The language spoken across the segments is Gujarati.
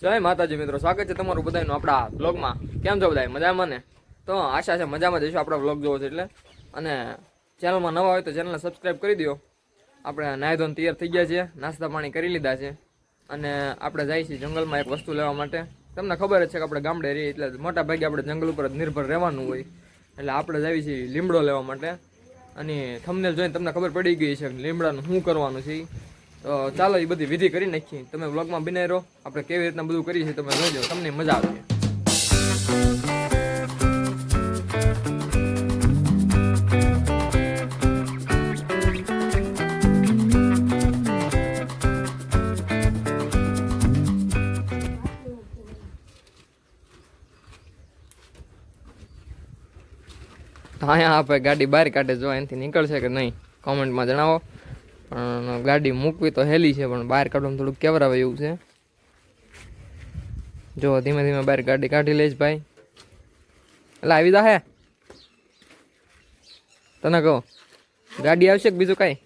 જય માતાજી મિત્રો, સ્વાગત છે તમારું બધાનું આપણા બ્લોગમાં કેમ છો બધા મજામાં ને? તો આશા છે મજામાં જઈશું આપણા બ્લોગ જોવો છે એટલે અને ચેનલમાં નવા હોય તો ચેનલને સબસ્ક્રાઈબ કરી દો. આપણે નાહી ધોન તૈયાર થઈ ગયા છીએ, નાસ્તા પાણી કરી લીધા છે. અને આપણે જઈએ છીએ જંગલમાં એક વસ્તુ લેવા માટે. તમને ખબર જ છે કે આપણે ગામડે રહીએ એટલે મોટા ભાગે આપણે જંગલ ઉપર જ નિર્ભર રહેવાનું હોય. એટલે આપણે જઈએ છીએ લીમડો લેવા માટે. અને થંબનેલ જોઈને તમને ખબર પડી ગઈ છે લીમડાનું શું કરવાનું છે. તો ચાલો એ બધી વિધિ કરી નાખીએ. તમે વ્લોગમાં બનાવી રહો. આપણે કેવી રીતના બધું કરીએ છીએ તમે જોજો તમને મજા આવશે. અહીંયા આપણે ગાડી બહાર કાઢે જો એનાથી નીકળશે કે નહીં કોમેન્ટમાં જણાવો. પણ ગાડી મૂકવી તો હેલી છે, પણ બહાર કાઢવામાં થોડુંક કેવરાવે એવું છે. જો, ધીમે ધીમે બહાર ગાડી કાઢી લઈશ ભાઈ. એટલે આવી જા હે તને કહો, ગાડી આવશે કે બીજું કાંઈ?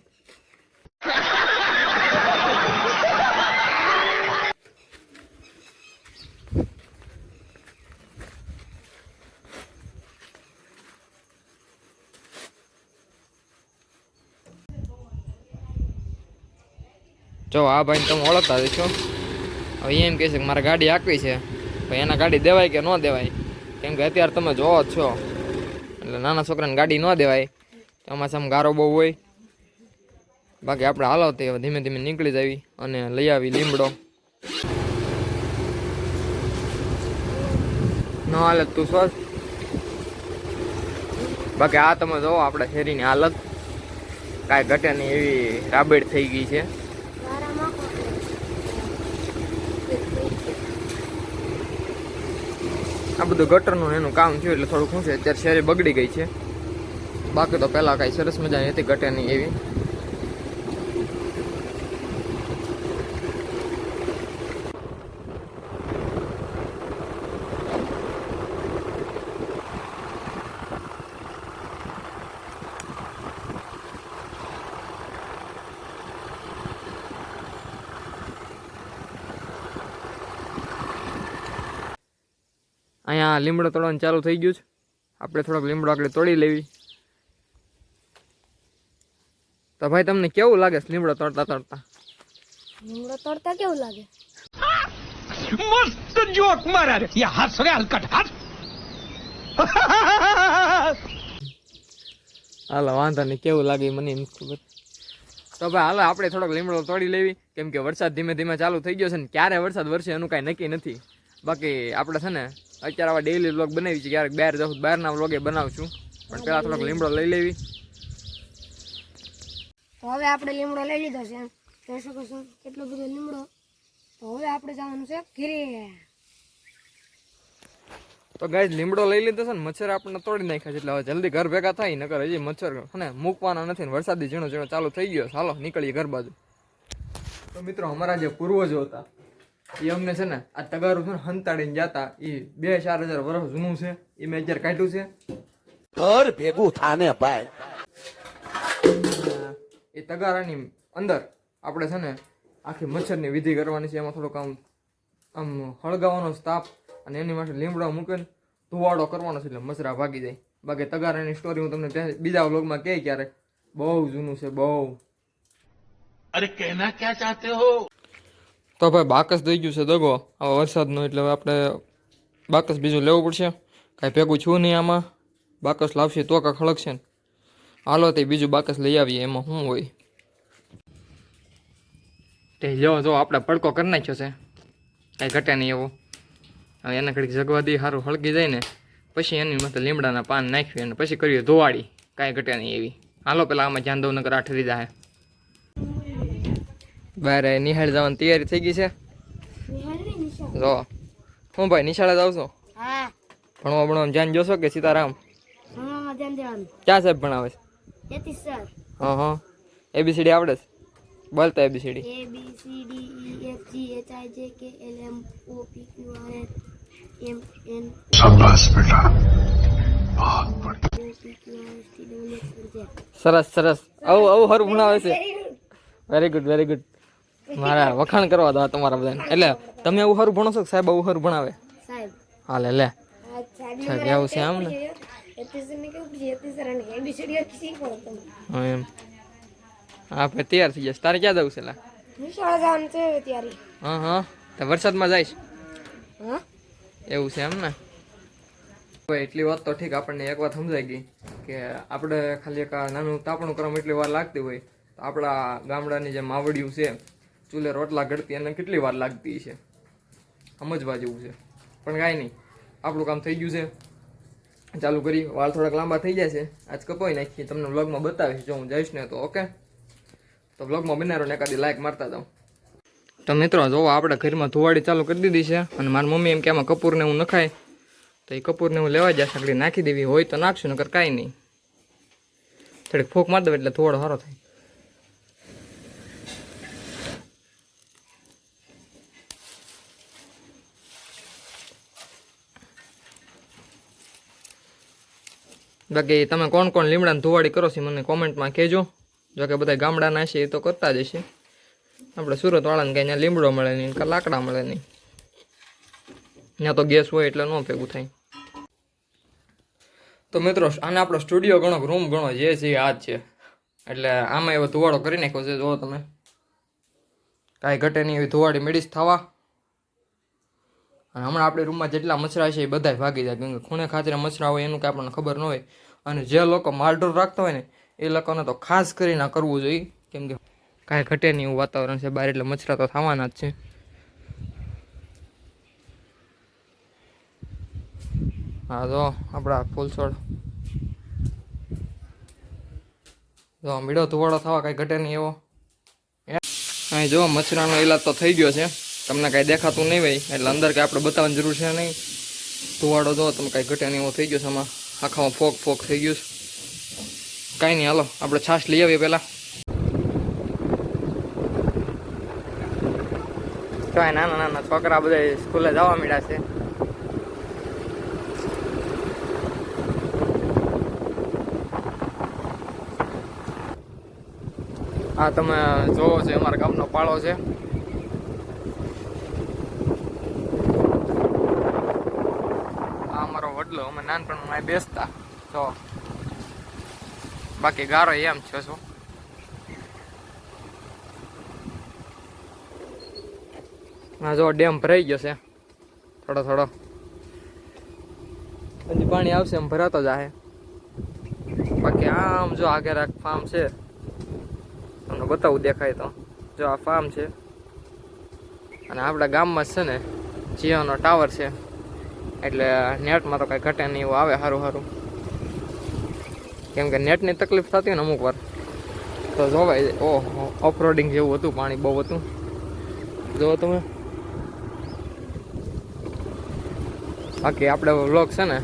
જો આ ભાઈને તમે ઓળખતા છો હવે એમ કહે છે કે મારે ગાડી આપવી છે. ભાઈ એના ગાડી દેવાય કે ન દેવાય? કેમ કે અત્યારે તમે જોવો જ છો. એટલે નાના છોકરાને ગાડી ન દેવાય. એમાં સામે ગારો બહુ હોય. બાકી આપણે હાલવતી હવે ધીમે ધીમે નીકળી જાવી અને લઈ આવી લીમડો. ન હાલત તું સ્વસ્થ બાકી આ તમે જોવો, આપણે શેરીની હાલત. કાંઈ ઘટે નહીં એવી રાબેડ થઈ ગઈ છે. આ બધું ગટરનું એનું કામ થયું એટલે થોડુંક શું છે, અત્યારે શેરી બગડી ગઈ છે. બાકી તો પહેલાં કાંઈ સરસ મજાની હતી ગટરની એવી. આ લીમડો તોડવાનું ચાલુ થઈ ગયું છે. આપણે થોડોક લીમડો આગળ તોડી લેવી. તો ભાઈ તમને કેવું લાગે લીમડો તોડતા તોડતા લીમડો તોડતા કેવું લાગે? મસ્ત જોક મારા રે. યા હાથ રે હલકટ હાથ. હાલો વાંધો નહીં કેવું લાગે મને એમ ખબર. તો ભાઈ હાલો આપણે થોડોક લીમડો તોડી લેવી. કેમ કે વરસાદ ધીમે ધીમે ચાલુ થઈ ગયો છે ને ક્યારે વરસાદ વરસે એનું કાંઈ નક્કી નથી. બાકી આપણે છે ને અત્યારે આવા ડેઈલી વ્લોગ બનાવી છે ક્યારેક બહાર જાઉં તો બહારના વ્લોગે બનાવશું. પણ પહેલાં થોડોક લીમડો લઈ લેવી. તો હવે આપણે લીમડો લઈ લીધો છે. જોઈ શકો છો કેટલો બધો લીમડો. તો હવે આપણે જવાનું છે ઘીરે. તો ગાય લીમડો લઈ લીધો છે ને મચ્છર આપણને તોડી નાખ્યા છે એટલે હવે જલ્દી ઘર ભેગા થાય નકર હજી મચ્છર અને મૂકવાના નથી ને વરસાદી ઝીણો ઝીણો ચાલુ થઈ ગયો ચાલો નીકળીએ ઘર બાજુ. તો મિત્રો અમારા જે પૂર્વજો હતા એ અમને છે ને આ તગારું છે ને હંતાડીને જતા. એ બે ચાર હજાર વર્ષ જૂનું છે. એ મેં અત્યારે કાઢ્યું છે. ઘર ભેગું થાને ભાઈ. એ તગારાની અંદર આપણે છે ને આખી મચ્છરની વિધિ કરવાની છે. એમાં થોડુંક આમ આમ હળગાવાનો સ્તાપ અને એની માટે લીમડા મૂકીને ધુવાડો કરવાનો છે એટલે મચરા ભાગી જાય. બાકી તગારાની સ્ટોરી હું તમને બીજા વ્લોગમાં કહે ક્યારેક. બહુ જૂનું છે બહુ. અરે કહેના ક્યાં ચાહતે હો? તો ભાઈ બાકસ થઈ ગયું છે દગો. આવા વરસાદનો એટલે આપણે બાકસ બીજું લેવું પડશે. કાંઈ ભેગું છું નહીં આમાં. બાકસ લાવશે તો કાંઈ ખળકશે ને. હાલો તે બીજું બાકસ લઈ આવીએ, એમાં શું હોય. તે જો જો, આપણે પડકો કરી નાખ્યો છે. કાંઈ ઘટે નહીં એવો. હવે એના ઘડીક જગવા દઈએ સારું હળગી જાય ને. પછી એની માથે લીમડાના પાન નાખ્યું અને પછી કરીએ ધોવાડી કાંઈ ઘટે નહીં એવી. હાલો, પેલા આમાં ધ્યાન આઠ દીધા જાય બહાર નિહાળ જવાની તૈયારી થઈ ગઈ છે. જો. હું ભાઈ નિશાળે જાઉં છો. ભણવા ભણવા ધ્યાન જોશો કે સીતારામ? ક્યાં સાહેબ ભણાવે છે? હા હા. એબીસીડી આવડે છે? બોલ એબીસીડી સરસ સરસ. આવું આવું હરું ભણાવે છે. વેરી ગુડ વેરી ગુડ મારા વખાણ કરવા દો તમારા બધાને. એટલે તમે એવું સારું ભણો છો સાહેબ આવું સારું ભણાવે? હાલે લે. અચ્છા, છે આમ ને? તમે. હા એમ. તૈયાર થઈ જશે તારે ક્યાં જવું છે લા? હા હા તો વરસાદમાં જઈશ? હા? એવું છે એમ ને? એટલી વાત તો ઠીક આપણને એક વાત સમજાઈ ગઈ કે આપણે ખાલી એક નાનું તાપણું કરવામાં એટલી વાર લાગતી હોય. તો આપણા ગામડાની જે માવડિયું છે ચૂલે રોટલા ઘડતી એને કેટલી વાર લાગતી છે? સમજવા જેવું છે. પણ કાંઈ નહીં. આપણું કામ થઈ ગયું છે. ચાલુ કરી. વાળ થોડાક લાંબા થઈ જાય છે. આજ કપાઈ નાખીએ. તમને વ્લોગમાં બતાવીશ. જો હું જઈશ ને તો, ઓકે? તો વ્લોગમાં બનારો ને એકાદી લાઈક મારતા જાઉં. તો મિત્રો, જોવો, આપણે ઘરમાં ધોવાડી ચાલુ કરી દીધી છે. અને મારી મમ્મી એમ કે આમાં કપૂરને હું નખાય. તો એ કપૂરને હું લેવા જાય સગડી નાખી દેવી હોય તો નાખશું, નકર કાંઈ નહીં. થોડીક ફૂંક મારી દઉં એટલે થોડો સારો થાય. બાકી તમે કોણ કોણ લીમડાની ધુવાડી કરો છો મને કોમેન્ટમાં કહેજો. જો કે બધા ગામડાના છે, એ તો કરતા જ હશે. આપણે સુરત વાળાને કઈ ત્યાં લીમડો મળે નહીં કાં લાકડા મળે નહીં. ત્યાં તો ગેસ હોય એટલે ન ભેગું થાય. તો મિત્રો, આને આપણો સ્ટુડિયો ગણો રૂમ ગણો, જે છે એ આ જ છે. એટલે આમાં એવો ધુવાડો કરી નાખ્યો છે, જુઓ તમે. કાંઈ ઘટે નહીં એવી ધુવાડી મેળીશ થવા. અને હમણાં આપણે રૂમમાં જેટલા મચ્છરા છે એ બધાય ભાગી જાય. કેમ કે ખૂણે ખાતરે મચ્છરા હોય એનું કાંઈ આપણને ખબર ન હોય. અને જે લોકો માલઢોર રાખતા હોય ને, એ લોકોને તો ખાસ કરીને કરવું જોઈએ. કેમ કે કાંઈ ઘટે નહીં એવું વાતાવરણ છે બહાર, એટલે મચ્છરા તો થવાના જ છે. હા તો આપણા ફૂલછોડ. જો મીડો ધુવાડો થવા કાંઈ ઘટે નહીં એવો. અહીં જો મચ્છરાનો ઈલાજ તો થઈ ગયો છે. તમને કાંઈ દેખાતું નહીં હોય, એટલે અંદર કાંઈ આપણે બતાવવાની જરૂર છે નહીં. ધુવાડો જો, તમે કાંઈ ઘટે એવો થઈ ગયો છે આમાં. આખામાં ફોક ફોક થઈ ગયું છે. કાંઈ નહીં, હાલો, આપણે છાશ લઈ આવીએ પહેલાં. કાંઈ નાના નાના છોકરા બધા સ્કૂલે જવા મળ્યા છે. આ તમે જોવો છો, અમારા ગામનો પાળો છે આ અમારો વડલો, અમે નાનપણમાં બેસતા. જો બાકી ગારો એમ છે શું આ જો ડેમ ભરાઈ ગયો છે. થોડો થોડો. હજી પાણી આવશે એમ ભરાતો જાહે. બાકી આમ જો આગળ એક ફાર્મ છે. તમને બતાવું દેખાય તો. જો આ ફાર્મ છે. અને આપણા ગામમાં છે ને જીઓનો ટાવર છે. એટલે નેટમાં તો કાંઈ ઘટે નહીં, એવું આવે સારું સારું કેમ કે નેટની તકલીફ થતી ને અમુક વાર. તો જોવાય, ઓહ ઓફરોડિંગ જેવું હતું, પાણી બહુ હતું. જોવો તમે. બાકી આપણે વ્લોગ છે ને,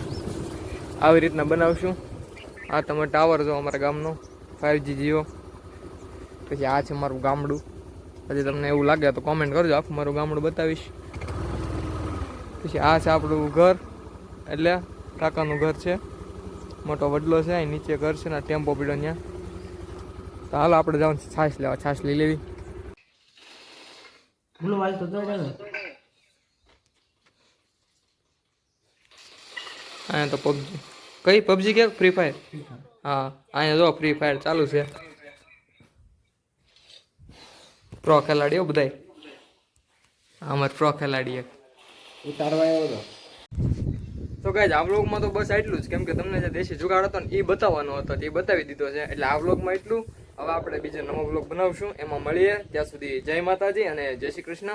આવી રીતના બનાવશું. આ તમે ટાવર જો અમારા ગામનો ફાઇવજી જીઓ. પછી આ છે મારું ગામડું. પછી તમને એવું લાગે તો કોમેન્ટ કરજો, આખું મારું ગામડું બતાવીશ. પછી આ છે આપણું ઘર. એટલે કાકાનું ઘર છે. મોટો વડલો છે અહીં નીચે ઘર છે ને ટેમ્પો પીડો ત્યાં તો હાલો આપણે જવાનું છાશ લેવા છાશ લઈ લેવી. અહીંયા તો પબજી. કઈ પબજી કે? Free Fire? હા અહીંયા જો ફ્રી ફાયર ચાલુ છે. પ્રો ખેલાડીઓ બધાય. અમાર પ્રો ખેલાડી એક. તો ગાઈઝ આ વ્લોગમાં તો બસ એટલું જ. કેમ કે તમને જે દેશી જુગાડ હતો ને, એ બતાવવાનો હતો તે બતાવી દીધો છે. એટલે આ વ્લોગમાં એટલું. હવે આપણે બીજો નવો વ્લોગ બનાવશું. એમાં મળીએ. ત્યાં સુધી જય માતાજી અને જય શ્રી કૃષ્ણ.